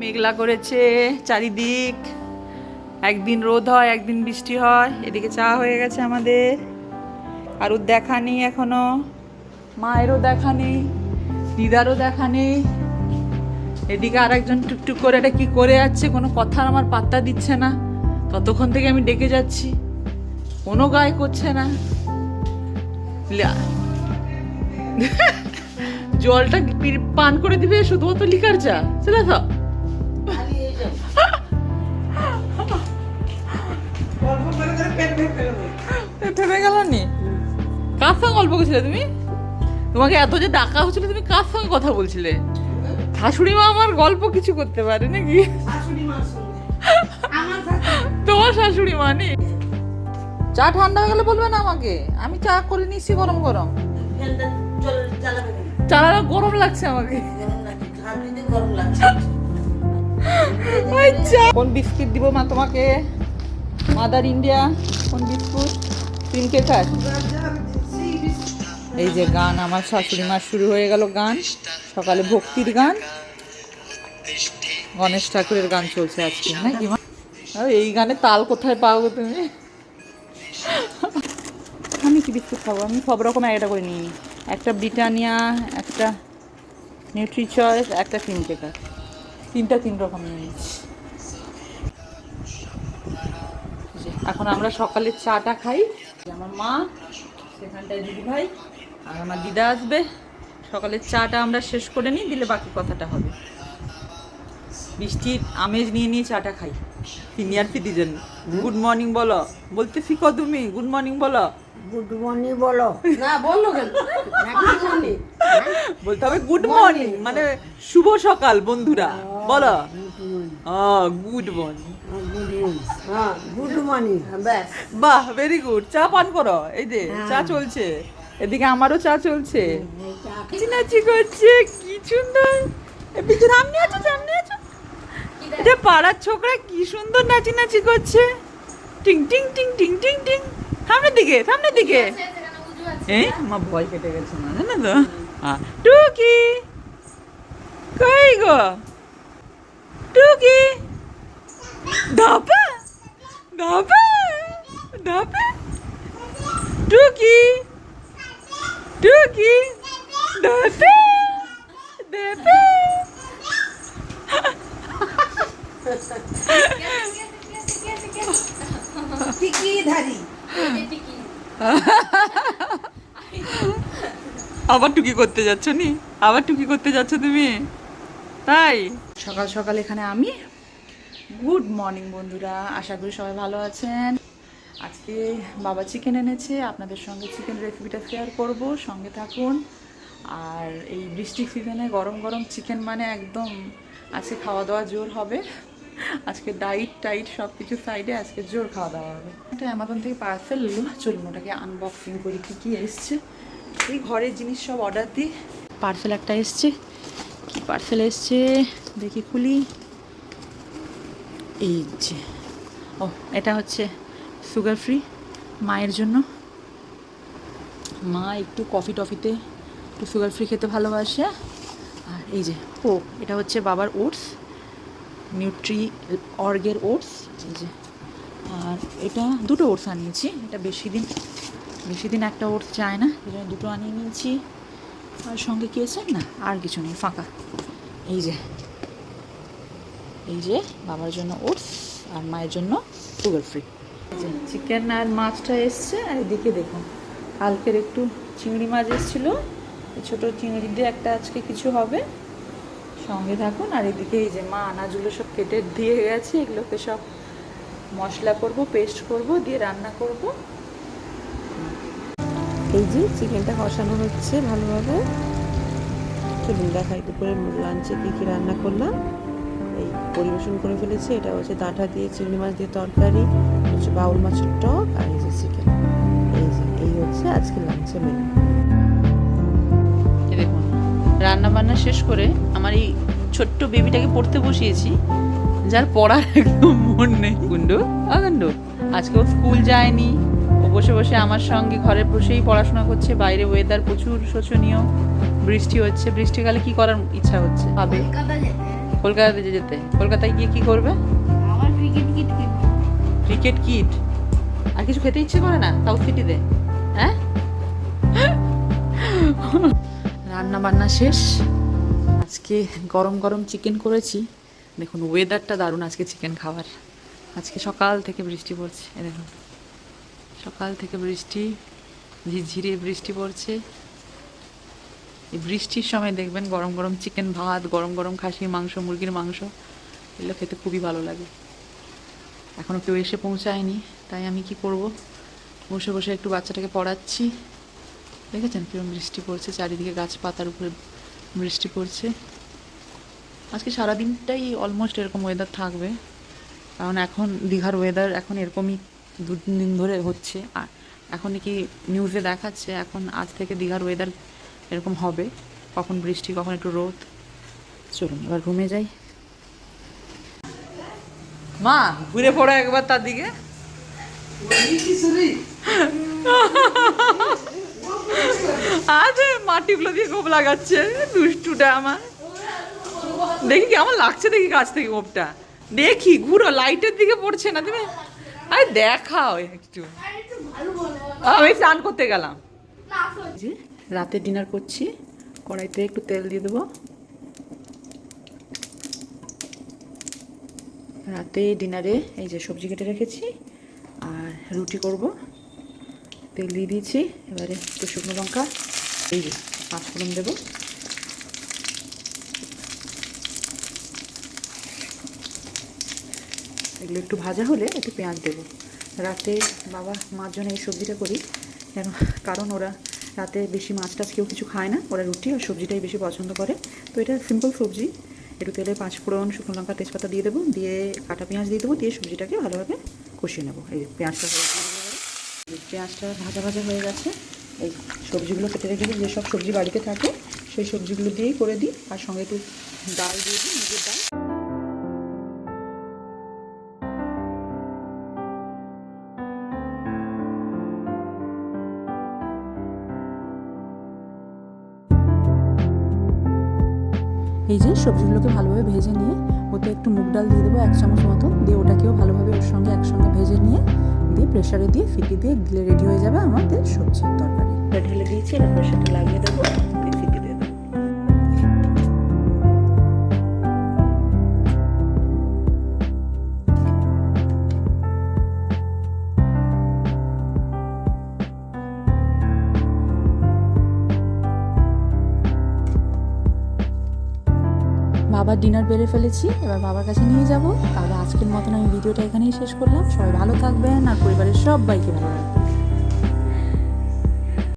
মেঘলা করেছে চারিদিক। একদিন রোদ হয়, একদিন বৃষ্টি হয়। এদিকে চা হয়ে গেছে আমাদের। আর ওর দেখা নেই এখনও। মায়েরও দেখা নেই, দিদারও দেখা নেই। এদিকে আর একজন টুকটুক করে, এটা কি করে যাচ্ছে? কোনো কথা আমার পাত্তা দিচ্ছে না। ততক্ষণ থেকে আমি ডেকে যাচ্ছি। কোনো গায়ে করছে না। জলটা পান করে দিবে? শুধুমাত্র লিকার চা। চলে তো। ভেবে গেল নি কার সঙ্গে গল্প করছিলে তুমি? তোমাকে এত যে ডাকা হচ্ছিল তুমি কার সঙ্গে কথা বলছিলে? শাশুড়ি মা আমার গল্প কিছু করতে পারে নাকি? তোমার শাশুড়ি মা নি? চা ঠান্ডা হয়ে গেলে বলবে না আমাকে। আমি চা করে নিচ্ছি গরম গরম। চাটা গরম লাগছে আমাকে। কোন বিস্কিট দিব মা তোমাকে? মাদার ইন্ডিয়া কোন বিস্কুট? ক্রিম কেকার এই যে গান, আমার শাশুড়ি মার শুরু হয়ে গেল গান। সকালে ভক্তির গান। গণেশ ঠাকুরের গান চলছে আজকে নাকি মা? এই গানে তাল কোথায় পাও তুমি? আমি কি বিস্কুট খাব? আমি সব রকম একটা করে নিই। একটা ব্রিটানিয়া, একটা নিউট্রিচয়েস একটা ক্রিম কেকার তিনটা তিন রকম নিয়ে নিচ্ছি। এখন আমরা সকালে চাটা খাই। আমার মা সেখানটায় দিদি ভাই আর আমার দিদা আসবে। সকালের চাটা আমরা শেষ করে নিই দিলে বাকি কথাটা হবে। বৃষ্টির আমেজ নিয়ে নিয়ে চাটা খাই। Senior citizen. গুড মর্নিং বলো। বলতেছি কদমি তুমি গুড মর্নিং বলো। গুড মর্নিং বলো। না বলল কেন? গুড মর্নিং বলতে হবে গুড মর্নিং মানে শুভ সকাল বন্ধুরা বলো। গুড মর্নিং গুড মর্নিং হ্যাঁ। বাহ ভেরি গুড চা পান করো এই যে চা চলছে। এদিকে আমারও চা চলছে। নাচি নাচি করছে কি সুন্দর। পিছনে সামনে আছো সামনে আছো। এটা পাড়ার ছোকরা কি সুন্দর নাচি নাচি করছে। টিং টিং টিং টিং টিং টিং। সামনের দিকে সামনের দিকে। এই? আমার ভয় কেটে গেছে না জানো তো টুকি। কই গো? টুকি। ধাপা? ধাপা? ধাপা? টুকি। টুকি। ধাপা? ধাপা? টিকি ধারি। আবার টুকি করতে যাচ্ছ নি? আবার টুকি করতে যাচ্ছ তুমি? তাই? সকাল সকাল এখানে আমি। গুড মর্নিং বন্ধুরা। আশা করি সবাই ভালো আছেন। আজকে বাবা চিকেন এনেছে। আপনাদের সঙ্গে চিকেন রেসিপিটা শেয়ার করব। সঙ্গে থাকুন। আর এই বৃষ্টির সিজনে গরম গরম চিকেন মানে একদম আজকে খাওয়া দাওয়া জোর হবে। আজকে ডাইট টাইট সব কিছু সাইডে আজকে জোর খাওয়া দাওয়া হবে। এটা অ্যামাজন থেকে পার্সেল এলো চলুন ওটাকে আনবক্সিং করি, কী কী এসছে। এই ঘরের জিনিস সব অর্ডার দিই পার্সেল একটা এসছে। কি পার্সেল এসছে? দেখি, খুলি। এই যে। ও এটা হচ্ছে সুগার ফ্রি মায়ের জন্য। মা একটু কফি টফিতে একটু সুগার ফ্রি খেতে ভালোবাসে। আর এই যে, ও, এটা হচ্ছে বাবার ওটস নিউট্রি অর্গের ওটস যে আর এটা দুটো ওটস আনিয়েছি। এটা বেশি দিন বেশি দিন একটা ওটস চায় না। জন্য দুটো আনিয়ে নিয়েছি। আর সঙ্গে কি আছে? না আর কিছু নেই ফাঁকা। এই যে এই যে বাবার জন্য ওটস আর মায়ের জন্য সুগার ফ্রি চিকেন আর মাছটা এসছে। আর এদিকে দেখুন কালকের একটু চিংড়ি মাছ এসেছিল। ছোটো চিংড়ি দিয়ে একটা আজকে কিছু হবে। সঙ্গে থাকুন। আর এদিকে এই যে মা আনাজগুলো সব কেটে দিয়ে গেছে, এগুলোকে সব মশলা করব, পেস্ট করব, দিয়ে রান্না করব। এই যে চিকেনটা কষানো হচ্ছে ভালোভাবে। চলুন দেখাই দুপুরে লাঞ্চে কী কী রান্না করলাম। এই পরিবেশন করে ফেলেছি, এটা হচ্ছে ডাঁটা দিয়ে, চিংড়ি মাছ দিয়ে তরকারি হচ্ছে বাউল মাছের টক, আর এই যে চিকেন। এই যে, এই হচ্ছে আজকে লাঞ্চে মেনু রান্না বান্না শেষ করে আমার এই ছোট্ট বেবিটাকে পড়তে বসিয়েছি যার পড়ার একদম মন নেই। গুন্ডু? আ গুন্ডু। আজকে ও স্কুল যায়নি ও বসে বসে আমার সঙ্গে ঘরে বসেই পড়াশোনা করছে বাইরে ওয়েদার প্রচুর শোচনীয় বৃষ্টি হচ্ছে বৃষ্টিকালে কি করার ইচ্ছা হচ্ছে? হবে। কলকাতাতে যেতে। কলকাতায় গিয়ে কি করবে? আমার ক্রিকেট কিট ক্রিকেট কিট আর কিছু খেতে ইচ্ছে করে না? সাউথ সিটিতে। হ্যাঁ? রান্না বান্না শেষ। আজকে গরম গরম চিকেন করেছি। দেখুন ওয়েদারটা দারুণ আজকে চিকেন খাওয়ার। আজকে সকাল থেকে বৃষ্টি পড়ছে দেখুন। সকাল থেকে বৃষ্টি, ঝিরঝিরে বৃষ্টি পড়ছে। এই বৃষ্টির সময় দেখবেন গরম গরম চিকেন ভাত, গরম গরম খাসির মাংস, মুরগির মাংস, এগুলো খেতে খুবই ভালো লাগে। এখনও কেউ এসে পৌঁছায়নি, তাই আমি কি করব? বসে বসে একটু বাচ্চাটাকে পড়াচ্ছি। দেখেছেন কিরম বৃষ্টি পড়ছে? চারিদিকে গাছ পাতার উপরে বৃষ্টি পড়ছে। আজকে সারাদিনটাই অলমোস্ট এরকম ওয়েদার থাকবে। কারণ এখন দীঘার ওয়েদার এখন এরকমই দু তিন দিন ধরে হচ্ছে। আর এখন কি নিউজে দেখাচ্ছে এখন আজ থেকে দীঘার ওয়েদার এরকম হবে। কখন বৃষ্টি কখন একটু রোদ। চলুন এবার রুমে যাই। মা ঘুরে পড়ো একবার তার দিকে। আজ মাটিগুলো দিয়ে গোপ লাগাচ্ছে, দুষ্টুটা আমার। দেখি কেমন লাগছে দেখি কাছ থেকে গোপটা। দেখি, ঘুরো লাইটের দিকে পড়ছে না, তুমি আরে দেখাও একটু। আমি স্নান করতে গেলাম। রাতে ডিনার করছি। কড়াইতে একটু তেল দিয়ে দেবো। রাতে ডিনারে এই যে সবজি কেটে রেখেছি, আর রুটি করব। তেল দিয়ে দিয়েছি, এবারে একটু শুকনো লঙ্কা। এই পাঁচফোড়ন দেবো। এগুলো একটু ভাজা হলে একটু পেঁয়াজ দেবো। রাতে বাবা, মার জন্য এই সবজিটা করি। কেন, কারণ ওরা রাতে বেশি মাছ টাছ কেউ কিছু খায় না। ওরা রুটি আর সবজিটাই বেশি পছন্দ করে। তো এটা সিম্পল সবজি। একটু তেলে পাঁচ ফোড়ন শুকনো লঙ্কা, তেজপাতা দিয়ে দেবো। দিয়ে কাটা পেঁয়াজ দিয়ে দেবো। দিয়ে সবজিটাকে ভালোভাবে কষিয়ে নেব। এই পেঁয়াজটা পেঁয়াজটা ভাজা ভাজা হয়ে গেছে। এই সবজিগুলো কেটে রেখে দিই, যেসব সবজি বাড়িতে থাকে, সেই সবজিগুলো দিয়েই করে দিই। আর সঙ্গে একটু ডাল দিয়ে দিই নিজের ডাল। এই যে সবজিগুলোকে ভালোভাবে ভেজে নিয়ে ওতে একটু মুগ ডাল দিয়ে দেবো এক চামচ মতো। দিয়ে ওটাকেও ভালোভাবে ওর সঙ্গে একসঙ্গে ভেজে নিয়ে দিয়ে প্রেশারে দিয়ে ফিটি দিয়ে দিলে রেডি হয়ে যাবে আমাদের সবজির তরকারি। ঢেলে দিয়েছি, এবার প্রেশারটা লাগিয়ে দেবো। বাবার ডিনার বেড়ে ফেলেছি, এবার বাবার কাছে নিয়ে যাব। তাহলে আজকের মতন আমি ভিডিওটা এখানেই শেষ করলাম। সবাই ভালো থাকবেন আর পরিবারের সবাইকে ভালো রাখবেন।